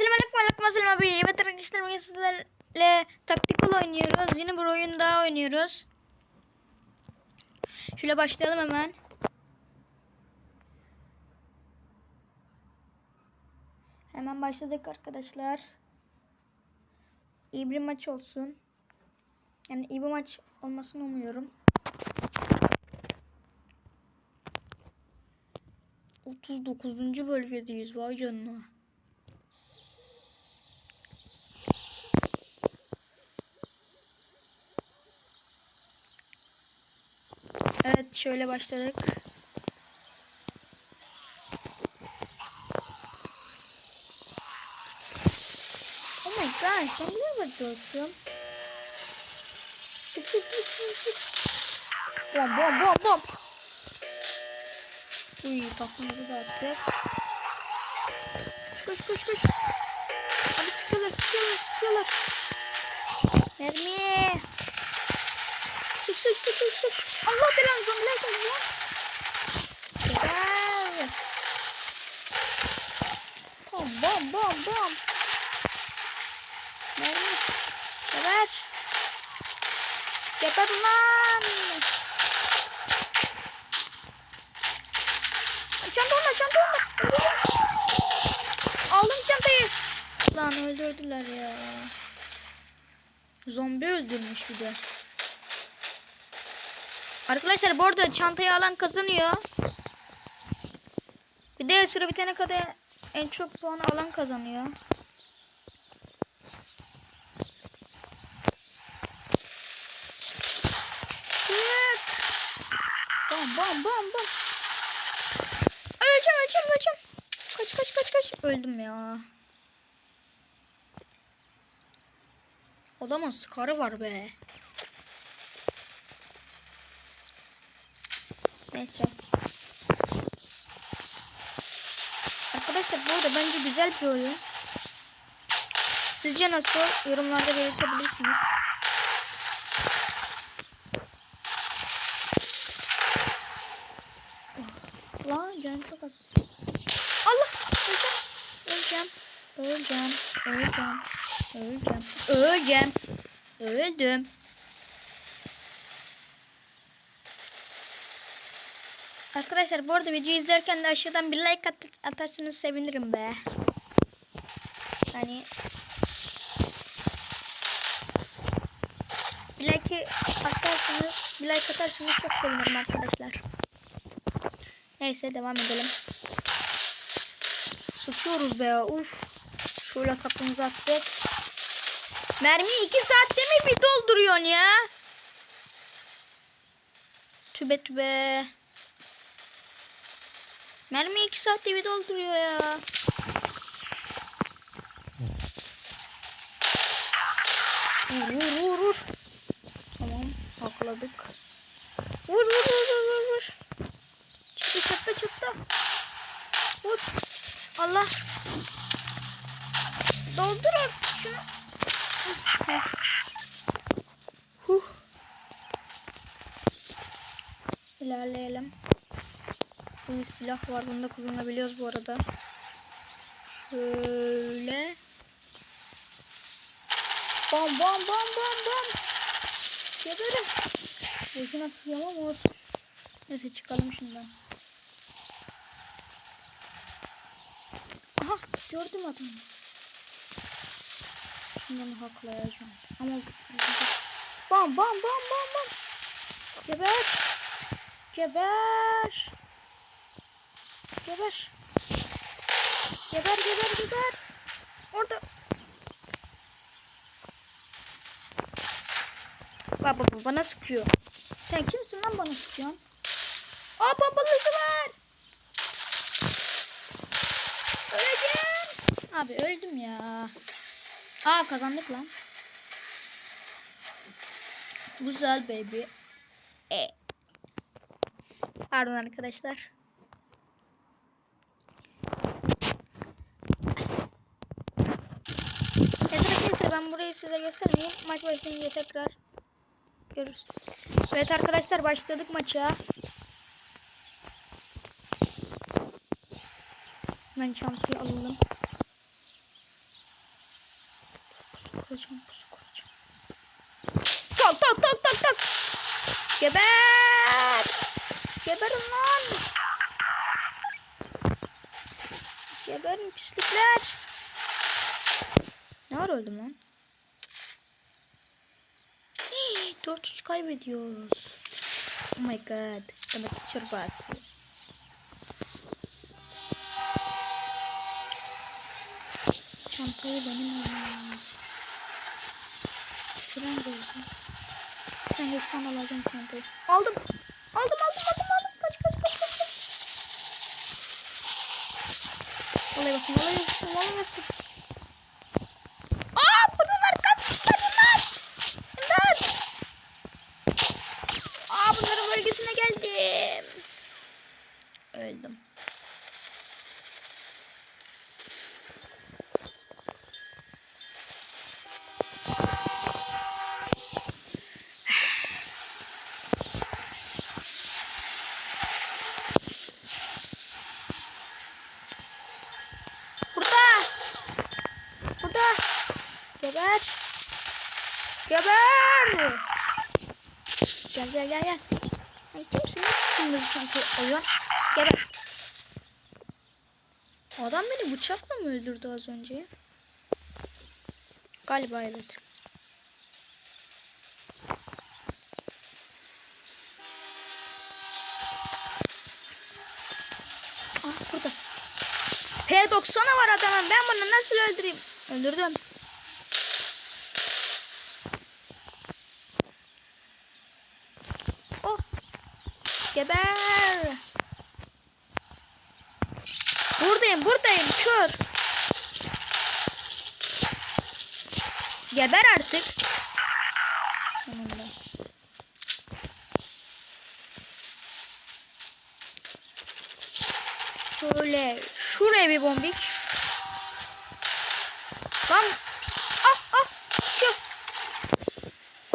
Selamünaleyküm aleyküm selam abi. Evet arkadaşlar bugün sizlerle taktikal oynuyoruz. Yeni bir oyun daha oynuyoruz. Şöyle başlayalım hemen. Hemen başladık arkadaşlar. İyi bir maç olsun. Yani iyi bir maç olmasını umuyorum. 39. bölgedeyiz vay canına. Evet şöyle başladık. Oh my god, bak dostum? Sık sık sık sık. Bom bom bom bom. Uy kafamızı da attık. Koş koş koş. Abi sıkıyorlar sıkıyorlar sıkıyorlar. Mermi. Sık sık sık sık. Allah belanı zombiler geldi ya. Güzel. Bom bom bom bom. Mermi. Geber. Geber lan. Çanta onda çanta onda. Aldım çantayı. Lan öldürdüler ya. Zombi öldürmüş bir de. Arkadaşlar bu arada çantayı alan kazanıyor. Bir de süre bitene kadar en çok puan alan kazanıyor. Bam bam bam bam. Öleceğim öleceğim öleceğim. Kaç kaç kaç kaç. Öldüm ya. Adamın skarı var be. Neyse. Arkadaşlar bu arada bence güzel bir oyun. Sizce nasıl? Yorumlarda belirtebilirsiniz. Lan canım çok az. Allah! Öleceğim. Öleceğim. Öleceğim. Öleceğim. Öleceğim. Öleceğim. Öldüm. Arkadaşlar bu arada videoyu izlerken de aşağıdan bir like at atarsanız sevinirim be. Hani bir like atarsanız bir like atarsanız çok sevinirim arkadaşlar. Neyse devam edelim. Sıkıyoruz be uf. Şöyle kapımızı attık. Mermi 2 saatte mi bir dolduruyorsun ya? Tübe tübe. Mermi 2 saatte bir dolduruyor ya. Vur vur vur. Tamam hakladık. Vur vur vur vur vur. Çıktı çıktı çıktı. Vur. Allah. Doldur artık şunu. Huh. İlerleyelim. Bir silah var. Bunu da kullanabiliyoruz bu arada. Şöyle. Bam bam bam bam bam. Geberim. Boşuna sıkıyorum ama olsun. Neyse çıkalım şundan. Aha gördüm adamı. Şimdi onu haklayacağım. Ama bam bam bam bam bam. Geber. Geber. Geber. Geber geber geber. Orada. Bak bak bana sıkıyor. Sen kimsin lan bana sıkıyorsun? Aa pompalısı var. Öleceğim. Abi öldüm ya. Aa kazandık lan. Güzel baby. E. Pardon arkadaşlar. Evet arkadaşlar ben burayı size göstermeyeyim. Maç başlayınca tekrar görürüz. Evet arkadaşlar başladık maça. Hemen çantayı alalım. kuracağım. Pusu kuracağım. Tak tak tak tak tak. Geber. Geberin lan. Geberin pislikler. Ne ara öldüm lan? 4-3 kaybediyoruz. Oh my god. Domates çorbası. Çantayı benim almam lazım. Sıram geldi. Ben de sana alacağım çantayı. Aldım. Aldım aldım aldım aldım. Kaç kaç kaç kaç. kaç. Olay basın olay basın olay basın. Aa bunlar kaçmışlar bunlar. İmdat. Aa bunların bölgesine geldim. Öldüm. Burada. Burada. Geber. Geber. Gel gel gel gel. Sen kimsin? Kırmızı çantayı alıyorsun. Geber. Adam beni bıçakla mı öldürdü az önce? Galiba evet. Ah burada. P90'a var adamın. Ben bunu nasıl öldüreyim? Öldürdüm. Geber. Buradayım, buradayım. Kör. Geber artık. Şöyle şuraya bir bombik. Lan ah ah yok.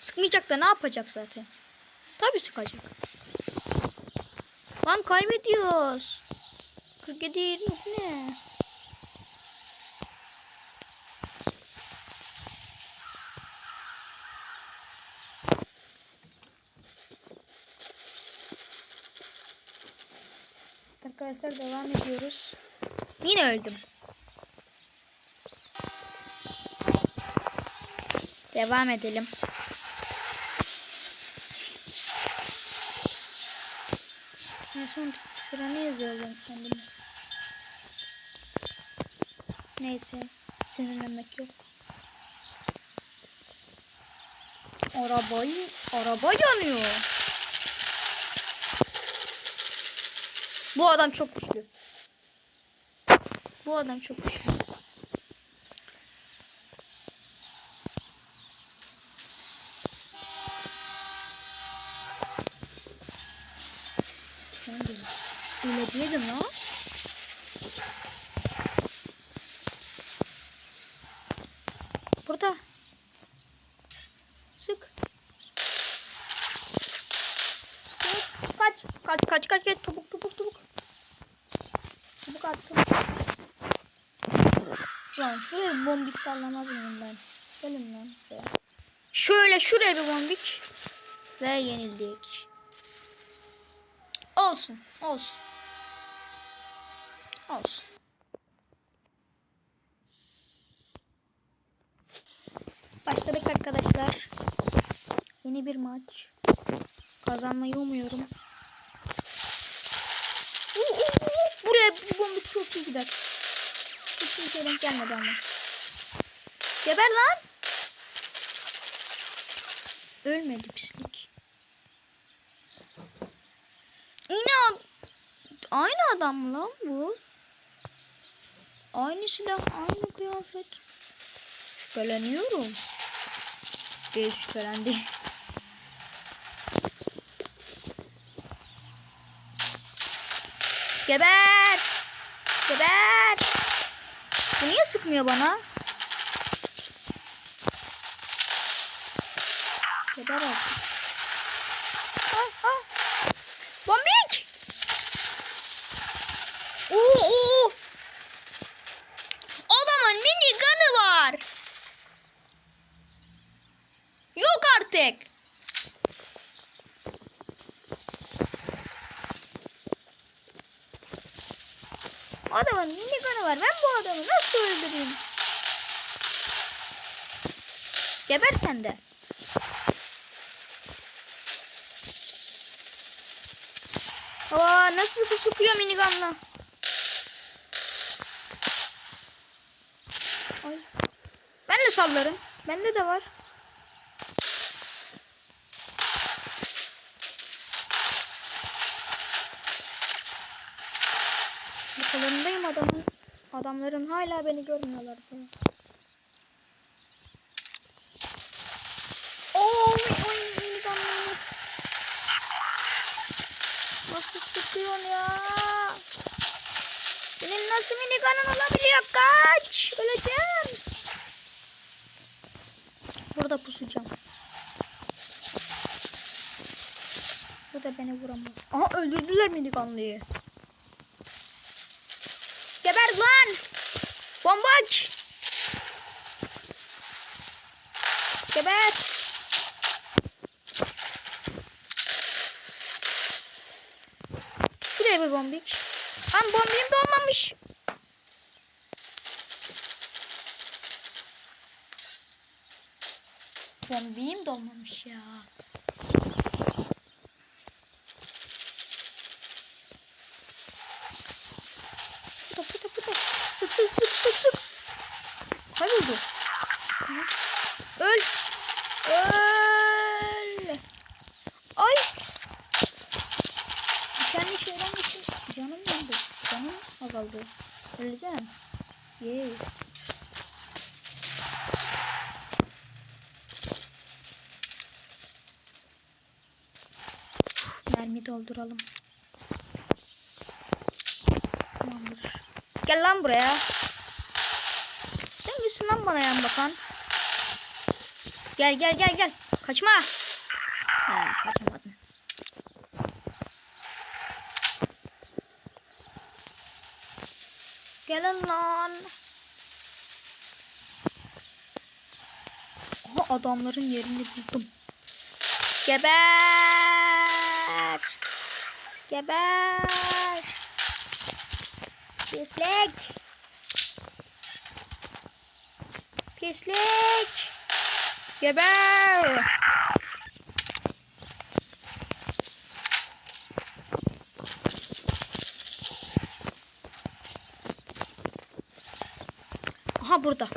Sıkmayacak da ne yapacak zaten? Tabii sıkacak. Lan kaybediyoruz. 47 20 bu ne? Arkadaşlar devam ediyoruz. Yine öldüm. Devam edelim. Son sıranı yazıyorum kendime. Neyse. Sinirlenmek yok. Arabayı, araba yanıyor. Bu adam çok güçlü. Bu adam çok güçlü. Sen de ilerleyelim lan. Burada. Sık. Kaç. Kaç kaç kaç. kaç. Topuk topuk topuk. Topuk attım. Lan şuraya bir bombik sallamaz mıyım ben? Gelin lan şuraya. Şöyle şuraya bir bombik. Ve yenildik. Olsun. Olsun. Olsun. Başladık arkadaşlar. Yeni bir maç. Kazanmayı umuyorum. Buraya bir bombik çok iyi gider. Hiç kimseye denk gelmedi ama. Geber lan. Ölmedi pislik. Yine aynı adam mı lan bu? Aynı silah, aynı kıyafet. Şüpheleniyorum. Değil şüphelendi. Geber! Geber! Bu niye sıkmıyor bana? Geber artık. Ah, ah. Bombik! Oo, oo. Adamın mini gun'ı var. Adamın minigun'u var. Ben adamı nasıl öldüreyim? Geber sen de. Aa nasıl da sıkıyor minigun'la. Ay. Ben de sallarım. Bende de var. Yakalarındayım adamın. Adamların hala beni görmüyorlar. Be. Oy oy. Nasıl sıkıyorsun ya? Senin nasıl minigun'un olabiliyor? Kaç! Öleceğim. Burada pusacağım. Bu da beni vuramaz. Aha öldürdüler minigun'lıyı. Geber lan! Bomba aç! Geber! Şuraya bir bombik. Lan bombim de olmamış. Bombim de olmamış ya. Mermi dolduralım. Gel lan buraya. Sen misin lan bana yan bakan? Gel gel gel gel. Kaçma. Ha, kaçamadın. Gelin lan. Aha adamların yerini buldum. Geber. Geber. Pislik. Pislik. Geber. Aha burada.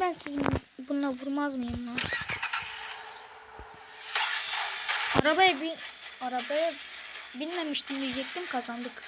Ben sizin bununla vurmaz mıyım lan? Arabaya bin arabaya binmemiştim diyecektim kazandık.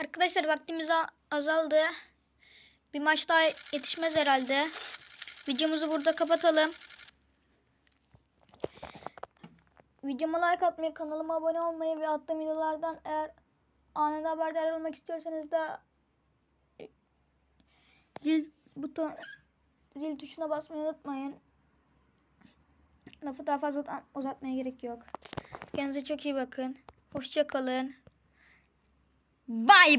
Arkadaşlar vaktimiz azaldı. Bir maç daha yetişmez herhalde. Videomuzu burada kapatalım. Videoma like atmayı, kanalıma abone olmayı ve attığım videolardan eğer anında haberdar olmak istiyorsanız da zil buton zil tuşuna basmayı unutmayın. Lafı daha fazla uzat- uzatmaya gerek yok. Kendinize çok iyi bakın. Hoşça kalın. Bye.